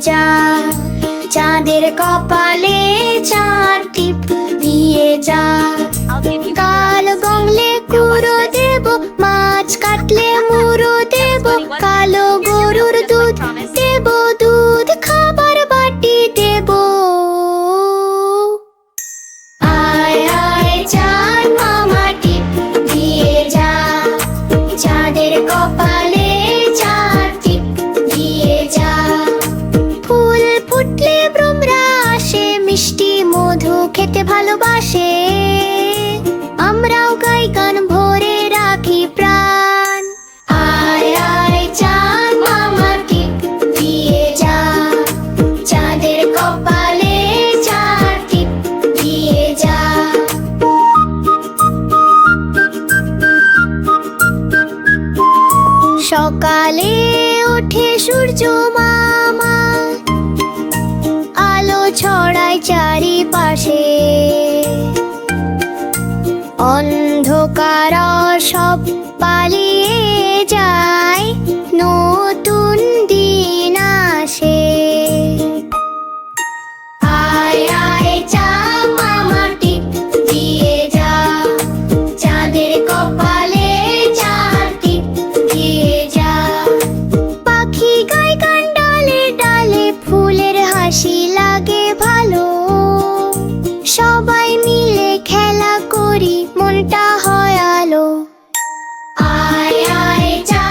যা চাঁদের কপালে চা খেতে ভালোবাসে। আমরাও গাই গান, ভরে রাখি প্রাণ। আয় আয় চাঁদ দিয়ে যা। চাঁদের কপালে টিপ দিয়ে যা। সকালে ওঠে সূর্য মামা। আলো ছড়ায় পোকারা সব পালিয়ে যায়? ちゃう